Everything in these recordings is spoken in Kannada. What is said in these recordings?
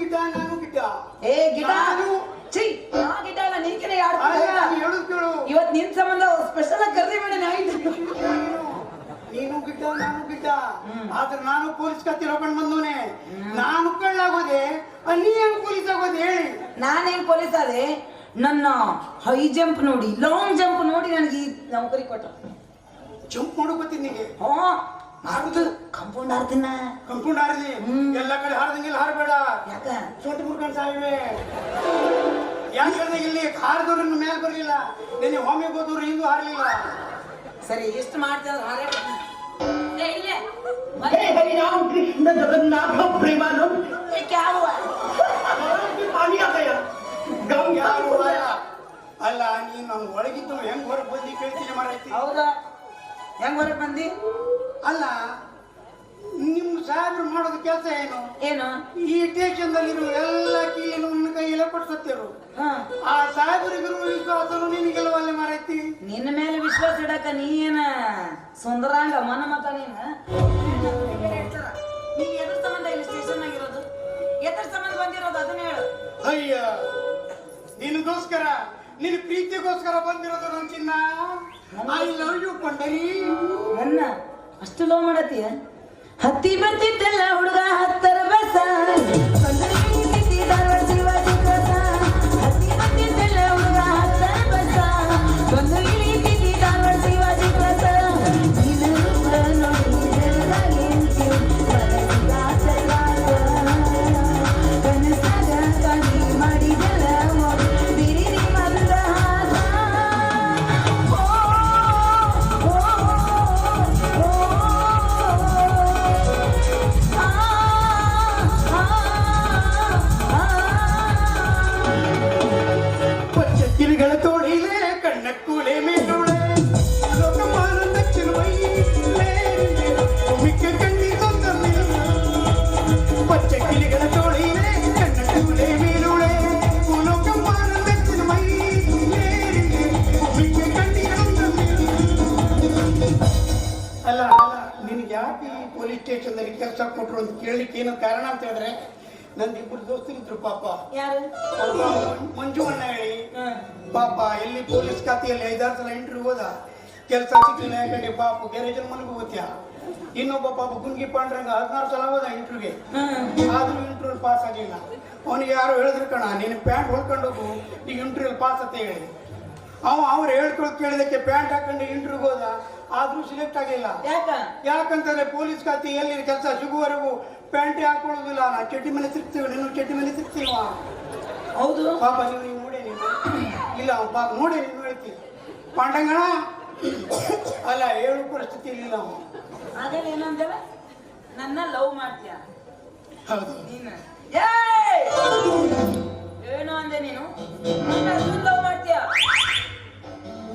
ಗಿಡ್ಡ ನಾನು ಏ ಗಿಡ. ನಾನು- ಛೀ ನಾ ಗಿಡ ಅಲ್ಲ ನಿನ್ಕಿನ ಯಾರು ಹೇಳುದು ಕೇಳು ಇವತ್ ನಿನ್ ಸಂಬಂಧ ಸ್ಪೆಷಲ್ ಆಗಿ ಕರ್ದಿ ಮಾಡಿ ನೀನು ಗಿಡ್ಡ ನಾನು ಗಿಡ್ಡ ಆದ್ರೆ ನಾನು ಪೊಲೀಸ್ ಕತ್ತಿ ಹೋಗ್ಕೊಂಡು ಬಂದವನೆ. ನಾನು ಕಳ್ಳಾಗೋದೆ ನೀ ಹೆಂಗ್ ಪೊಲೀಸ್ ಆಗೋದೆ ಹೇಳಿ. ನಾನೇನ್ ಪೊಲೀಸ್ ಆದೆ? ನನ್ನ ಹೈ ಜಂಪ್ ನೋಡಿ ಲಾಂಗ್ ಜಂಪ್ ನೋಡಿ ನನಗೆ ಈ ನೌಕರಿ ಕೊಟ್ಟ ಜಂಪ್ ನಿಂಗೆ ನಿಗೆ ಹಾ ಮಾಡುದು ಕಂಪೌಂಡ್ ಆರ್ತಿನ ಕಂಪೌಂಡ್ ಹಾರಿದಿ ಎಲ್ಲ ಕಡೆ ಹಾರದಂಗಿಲ್ಲ ಹಾರಬೇಡ ಯಾಕ ಸೊಂಟ ಮುರ್ಕೊಂಡು ಸಾವಿವೆ ಯಾಕೆ ಹೇಳ್ದೆ ಇಲ್ಲಿ ಹಾರದವ್ರನ್ನ ಮೇಲೆ ಬರಲಿಲ್ಲ ನಿನ್ನೆ ಒಮ್ಮೆ ಹೋದವ್ರು ಹಿಂದೂ ಹಾರಲಿಲ್ಲ ಸರಿ ಎಷ್ಟು ಮಾಡ್ತಾರೆ ಹಾರೇ ಏ, ಇಲ್ಲೇ. हे हरिराम कृष्ण जगन्नाथ प्रेमानंद ಏ, ಕ್ಯಾ ಹುವಾ? पानी आ गया गम ಯಾರು ಅಲ್ಲ ಅಲ್ಲ ನೀನು ನಮ್ಮ ಒಳಗಿದ್ದು ಹೆಂಗ್ ಹೊರಗೆ ಬಂದು ಕೇಳ್ತೀನಿ ಮಾರೈತಿ ಹೌದಾ ಹೆಂಗ್ ಹೊರಗ್ ಬಂದಿ ಅಲ್ಲ ನಿಮ್ಮ ಸಾಹೇಬ್ರು ಮಾಡೋದು ಕೆಲಸ ಏನು? ಏನು? ಈ ಸ್ಟೇಷನ್ದಲ್ಲಿರುವ ಎಲ್ಲ ಕೀನು ನನ್ನ ಕೊಡ್ಸತ್ತಿರು ಕೊಡ್ಸತ್ತೇರು? ಹಾ. ಆ ಸಾಹೇಬರಿಗಿರುವ ವಿಶ್ವಾಸನು ನಿನಗೆಲ್ಲವಲ್ಲೇ ಮಾರೈತಿ. ನಿನ್ನ ಮೇಲೆ ವಿಶ್ವಾಸ ಇಡಕ ನೀ ಏನ ಸುಂದರಾಂಗ ಮನ ಮತ ನೀನ? ನೀನ್ ಎದ್ರ ಸಂಬಂಧ ಇಲ್ಲಿ ಸ್ಟೇಷನ್ ಆಗಿರೋದು? ಎದ್ರ ಸಂಬಂಧ ಬಂದಿರೋದು ಅದನ್ನ ಹೇಳು. ಅಯ್ಯ ನಿನಗೋಸ್ಕರ ನಿನ್ನ ಪ್ರೀತಿಗೋಸ್ಕರ ಬಂದಿರೋದು ನನ್ನ ಚಿನ್ನ. I love you Pandari. ನನ್ನ ಅಷ್ಟು ಲೋ ಮಾಡತ್ತೀಯ? ಹತ್ತಿ ಬಂದಿದ್ದಲ್ಲ ಹುಡುಗ ಹತ್ತರ ಬಸ ಸ್ಟೇಷನ್ದಲ್ಲಿ ಕೆಲಸ ಕೊಟ್ರು ಅಂತ ಕೇಳಲಿಕ್ಕೆ ಏನೋ ಕಾರಣ ಅಂತ ಹೇಳಿದ್ರೆ ನಂದು ಇಬ್ಬರು ದೋಸ್ತರಿದ್ರು ಪಾಪ. ಯಾರು? ಒಬ್ಬ ಮಂಜು ಅಣ್ಣ ಹೇಳಿ. ಪಾಪ ಎಲ್ಲಿ ಪೊಲೀಸ್ ಖಾತೆಯಲ್ಲಿ ಐದಾರು ಸಲ ಇಂಟರ್ವ್ಯೂ ಹೋದ. ಕೆಲಸ ಸಿಕ್ಕಿಲ್ಲ ಯಾಕಂದ್ರೆ ಪಾಪ ಗ್ಯಾರೇಜಲ್ಲಿ ಮಲಗೋತ್ಯ ಇನ್ನೊಬ್ಬ ಪಾಪ ಗುಂಗಿ ಪಾಂಡ್ರಂಗ ಹದಿನಾರು ಸಲ ಹೋದ ಇಂಟರ್ವ್ಯೂಗೆ ಆದ್ರೂ ಇಂಟರ್ವ್ಯೂ ಪಾಸ್ ಆಗಿಲ್ಲ. ಅವನಿಗೆ ಯಾರು ಹೇಳಿದ್ರು ಕಣ ನೀನು ಪ್ಯಾಂಟ್ ಹೊಲ್ಕೊಂಡು ಹೋಗು ಈಗ ಇಂಟರ್ವ್ಯೂ ಪಾಸ್ ಅಂತ ಹೇಳಿ. ಅವ ಅವ್ರು ಹೇಳ್ಕೊಳ್ ಕೇಳಿದಕ್ಕೆ ಪ್ಯಾಂಟ್ ಹಾಕೊಂಡು ಇಂಟರ್ವ್ಯೂ ಹೋದ ಆದ್ರೂ ಸಿಲೆಕ್ಟ್ ಆಗಿಲ್ಲ. ಯಾಕ? ಯಾಕಂತಂದ್ರೆ ಪೊಲೀಸ್ ಖಾತೆ ಎಲ್ಲಿ ಕೆಲಸ? ಸಿಗುವವರೆಗೂ ಪ್ಯಾಂಟ್ ಹಾಕೊಳ್ಳೋದಿಲ್ಲ. ನಾ ಚಟ್ಟಿ ಮನೆ ಸಿಗ್ತೀವಿ ನೀನು ಚಟ್ಟಿ ಮನೆ ಸಿಗ್ತೀವ ಹೌದು. ಪಾಪ ನೀವು ನೀವು ನೋಡಿ ನೀನು? ಇಲ್ಲ ಪಾಪ ನೋಡಿ ನೀನು ಹೇಳ್ತೀವಿ ಪಾಂಡಂಗಣ ಅಲ್ಲ ಹೇಳು ಪರಿಸ್ಥಿತಿ ಇಲ್ಲ ಏನಂದೇವ ನನ್ನ ಲವ್ ಮಾಡ್ತೀಯ? ಹೌದು. ನೀನು! ಏನು ಅಂದೆ ನೀನು? ಲವ್ ಮಾಡ್ತೀಯ?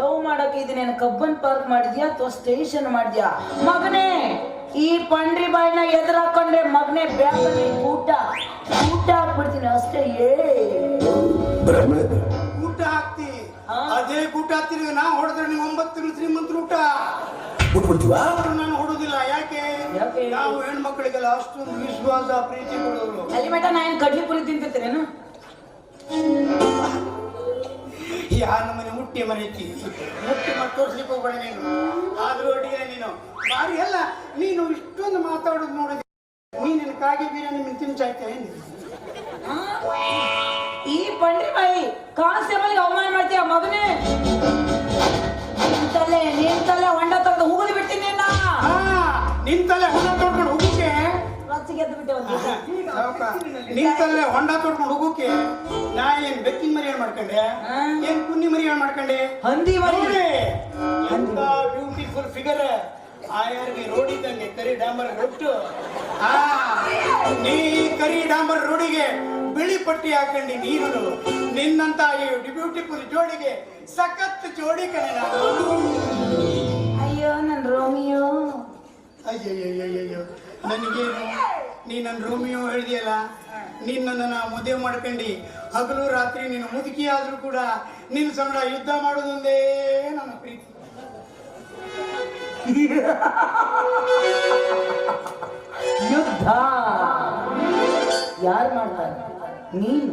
ಲವ್ ಮಾಡಕ್ಕೆ ಇದು ನೀನು ಕಬ್ಬನ್ ಪಾರ್ಕ್ ಮಾಡಿದ್ಯಾ ಅಥವಾ ಸ್ಟೇಷನ್ ಮಾಡಿದ್ಯಾ? ಮಗನೇ ಈ ಪಂಡ್ರಿ ಬಾಯಿನ ಎದುರಾಕೊಂಡ್ರೆ ಮಗನೇ ಬ್ಯಾಗಲ್ಲಿ ಊಟ. ಊಟ ಹಾಕ್ಬಿಡ್ತೀನಿ ಅಷ್ಟೇ ಏ. ಊಟ ಹಾಕ್ತಿ. ಅದೇ ಊಟ ಹಾಕ್ತೀನಿ ನಾ ಹೊಡೆದ್ರೆ ನೀವು ಒಂಬತ್ತು ತಿಂಗಳು ಶ್ರೀಮಂತರ ಊಟ. ನಾನು ಹೊಡೋದಿಲ್ಲ ಯಾಕೆ? ಯಾಕೆ? ನಾವು ಹೆಣ್ಮಕ್ಳಿಗೆಲ್ಲ ಅಷ್ಟೊಂದು ವಿಶ್ವಾಸ ಪ್ರೀತಿ ಕೊಡೋರು. ಅಲ್ಲಿ ನಾ ನಾನು ಕಡ್ಲಿ ಪುರಿ ತಿಂತಿರ್ತೇನೇನು ಯಾರ ಮನೆ ಮುಟ್ಟಿ ಮರೀತಿ ಮುಟ್ಟಿ ಮತ್ತೆ ತೋರಿಸ್ಲಿಕ್ಕೆ ಹೋಗ್ಬೇಡ ನೀನು. ಆದ್ರೂ ಅಡಿಗೆ ನೀನು. ಬಾರಿ ಅಲ್ಲ ನೀನು ಇಷ್ಟೊಂದು ಮಾತಾಡೋದು ನೋಡಿದ್ರೆ ನೀನು ಕಾಗೆ ಬಿರಿಯಾನಿ ನಿನ್ನ ಏನು ಆ? ಈ ಪಂಡ್ರಿ ಬಾಯಿ ಕಾನ್ಸ್ಟೇಬಲ್ ಅವಮಾನ ಮಾಡ್ತೀಯ ಮಗನೇ? ನಿಂತಲ್ಲೇ ನಿಂತಲ್ಲೇ ಹೊಂಡ ತೆಗೆದು ಹೋಗುದು ಬಿಡ್ತೀನಿ ನಿನ್ನ. ಹಾ ನಿಂತಲ್ಲೇ ಹೊಂಡ ತೊಡ್ಕೊಂಡು ಎದ್ದು ಬಿಟ್ಟೆ ಒಂದು ನಿಂತಲ್ಲೇ ಹೊಂಡ ತೊಡ್ಕೊಂಡು ಹೋಗೋಕೆ ನಾ ಏನ್ ಬೆಕ್ಕಿನ ಮರಿ ಏನ್ ಮಾಡ್ಕೊಂಡೆ. ಏನ್ ಕುನ್ನಿ ಮರಿ ಏನ್ ಮಾಡ್ಕೊಂಡೆ? ಹಂದಿ ಮರಿ. ಎಂತ ಬ್ಯೂಟಿಫುಲ್ ಫಿಗರ್ ಆಯರ್ಗೆ ರೋಡಿ ಇದ್ದಂಗೆ ಕರಿ ಡಾಂಬರ್ ರೊಟ್ಟು. ಆ ನೀ ಕರಿ ಡಾಂಬರ್ ರೋಡಿಗೆ ಬಿಳಿ ಪಟ್ಟಿ ಹಾಕೊಂಡಿ ನೀನು ನಿನ್ನಂತ ಈ ಬ್ಯೂಟಿಫುಲ್ ಜೋಡಿಗೆ ಸಖತ್ ಜೋಡಿ ಕಣೆ ನಾನು. ಅಯ್ಯೋ ನನ್ನ ರೋಮಿಯೋ. ಅಯ್ಯಯ್ಯಯ್ಯಯ್ಯೋ ನನಗೇನು? ನೀ ನನ್ನ ರೋಮಿಯೋ ಹೇಳಿದೆಯಲ್ಲ? ನೀನ್ ನನ್ನನ್ನ ಮದುವೆ ಮಾಡ್ಕೊಂಡಿ. ಹಗಲು ರಾತ್ರಿ ನೀನು ಮುದುಕಿ ಆದ್ರೂ ಕೂಡ ನಿನ್ನ ಸಂಗಡ ಯುದ್ಧ ಮಾಡೋದೊಂದೇ ನನ್ನ ಪ್ರೀತಿ. ಯುದ್ಧ? ಯಾರು ಮಾಡ್ತಾರೆ? ನೀನು?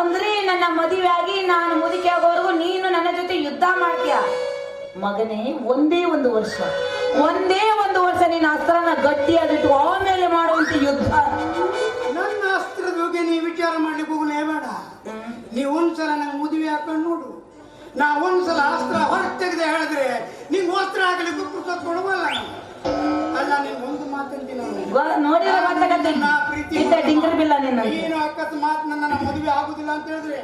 ಅಂದ್ರೆ ನನ್ನ ಮದುವೆ ಆಗಿ ನಾನು ಮುದುಕಿ ಆಗೋವರೆಗೂ ನೀನು ನನ್ನ ಜೊತೆ ಯುದ್ಧ ಮಾಡ್ತೀಯ? ಮಗನೇ ಒಂದೇ ಒಂದು ವರ್ಷ. ಒಂದೇ ಒಂದು ವರ್ಷ ನಿನ್ನ ಅಸ್ತ್ರನ ಗಟ್ಟಿಯಾಗಿಟ್ಟು ಆಮೇಲೆ ಮಾಡುವಂತ ಯುದ್ಧ. ನನ್ನ ಅಸ್ತ್ರದ ಬಗ್ಗೆ ನೀ ವಿಚಾರ ಮಾಡ್ಲಿಕ್ಕೆ ಹೋಗಲೇ ಬೇಡ. ನೀವು ಒಂದ್ಸಲ ನಂಗೆ ಮದುವೆ ಹಾಕೊಂಡು ನೋಡು. ನಾ ಒಂದ್ಸಲ ಅಸ್ತ್ರ ಹೊರಗೆ ತೆಗೆದೆ ಹೇಳಿದ್ರೆ ನಿಂಗೆ ಅಸ್ತ್ರ ಹಾಕಲಿಕ್ಕೆ ಪುಸ್ತಕ ಕೊಡಬಲ್ಲ ನಾನು. ಅಲ್ಲ ನಿಮ್ಗೆ ಒಂದು ಮಾತಂತೀನಿ ನೋಡಿ ನಾ ಪ್ರೀತಿ ಇದ್ದ ಡಿಂಗರ್ ಬಿಲ್ಲ ನಿನ್ನ. ನೀನು ಅಕಸ್ಮಾತ್ ನನ್ನ ಮದುವೆ ಆಗುದಿಲ್ಲ ಅಂತ ಹೇಳಿದ್ರೆ?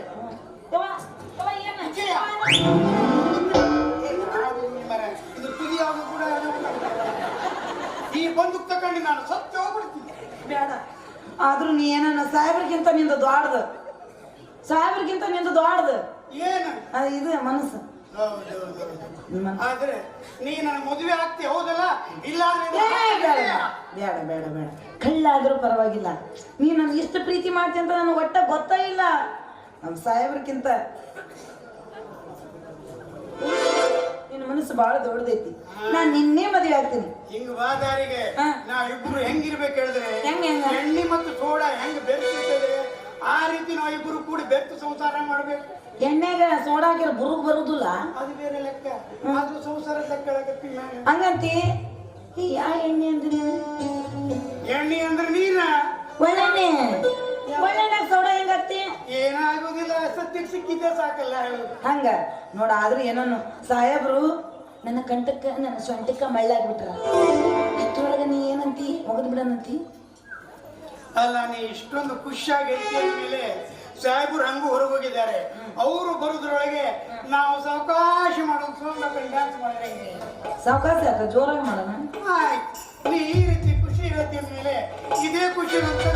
ಆದ್ರೂ ನೀ ಏನ ಸಾಹೇಬ್ರಿಗಿಂತ ನಿಂದ ದೊಡ್ಡದು. ಸಾಹೇಬ್ರಿಗಿಂತ ನಿಂದು ದೊಡ್ಡದು. ಏನು? ಅದು ಇದು ಮನಸ್ಸು. ಆದ್ರೆ ನೀ ನನ್ನ ಮದುವೆ ಆಗ್ತಿ ಹೌದಲ್ಲ? ಇಲ್ಲ ಏ, ಬೇಡ ಬೇಡ. ಬೇಡ ಬೇಡ ಕಳ್ಳಾದ್ರೂ ಪರವಾಗಿಲ್ಲ. ನೀ ನನ್ಗೆ ಇಷ್ಟು ಪ್ರೀತಿ ಮಾಡ್ತಿ ಅಂತ ನನಗೆ ಒಟ್ಟ ಗೊತ್ತೇ ಇಲ್ಲ. ನಮ್ಮ ಸಾಹೇಬ್ರಿಗಿಂತ ನಿನ್ನ ಮನಸ್ಸು ಬಹಳ ದೊಡ್ಡದೈತಿ. ನಾ ನಿನ್ನೆ ಮದುವೆ ಆಗ್ತೀನಿ. ಹಿಂಗ್ ಬಾದಾರಿಗೆ ನಾ ನಾವಿಬ್ರು ಹೆಂಗಿರ್ಬೇಕು ಹೇಳಿದ್ರೆ? ಹೆಂಗ್ ಹೆಂಗ? ಎಣ್ಣೆ ಮತ್ತು ಸೋಡಾ ಹೆಂಗ್ ಬೆರ್ತಿರ್ತದೆ ಆ ರೀತಿ ನಾವು ಇಬ್ರು ಕೂಡ ಬೆರ್ತು ಸಂಸಾರ ಮಾಡ್ಬೇಕು. ಎಣ್ಣೆಗ ಸೋಡಾ ಹಾಕಿರ ಬುರುಗ್ ಬರುದಿಲ್ಲ. ಅದು ಬೇರೆ ಲೆಕ್ಕ. ಅದು ಸಂಸಾರ ಲೆಕ್ಕ. ಹಂಗಂತಿ? ಯಾ ಎಣ್ಣೆ ಅಂದ್ರೆ? ಎಣ್ಣೆ ಅಂದ್ರೆ ನೀನ? ಒಳ್ಳೆಣ್ಣೆ ಒಳ್ಳೆಣ್ಣೆ ಸೋಡಾ ಹೆಂಗತ್ತಿ? ಏನಾಗುದಿಲ್ಲ ಸತ್ಯಕ್ಕೆ ಸಿಕ್ಕಿದ್ದೆ ಸಾಕಲ್ಲ ಹಂಗ ನೋಡ ಆದ್ರೂ ಏನನ್ನು ಸಾಹೇಬ್ರು ನನ್ನ ಕಂಠಕ್ಕ ನನ್ನ ಸೊಂಟಕ್ಕ ಮಳ್ಳಾಗ್ಬಿಟ್ರ. ಅಷ್ಟ್ರೊಳಗ ನೀ ಏನಂತಿ? ಮುಗಿದ್ ಬಿಡನಂತಿ? ಅಲ್ಲ ನೀ ಇಷ್ಟೊಂದು ಖುಷಿಯಾಗಿ ಇರ್ತೀಯ ಮೇಲೆ ಸಾಹೇಬರು ಹಂಗೂ ಹೊರಗೋಗಿದ್ದಾರೆ. ಅವರು ಬರೋದ್ರೊಳಗೆ ನಾವು ಸಾವಕಾಶ ಮಾಡೋದು ಸೋಮಣ್ಣ ಡ್ಯಾನ್ಸ್ ಮಾಡಿದಂಗೆ ಸಾವಕಾಶ ಯಾಕ? ಜೋರಾಗಿ ಮಾಡೋಣ? ಆಯ್ತು. ನೀ ಈ ರೀತಿ ಖುಷಿ ಇರುತ್ತೆ ಮೇಲೆ ಇದೇ ಖುಷಿ ನಮ್ಗೆ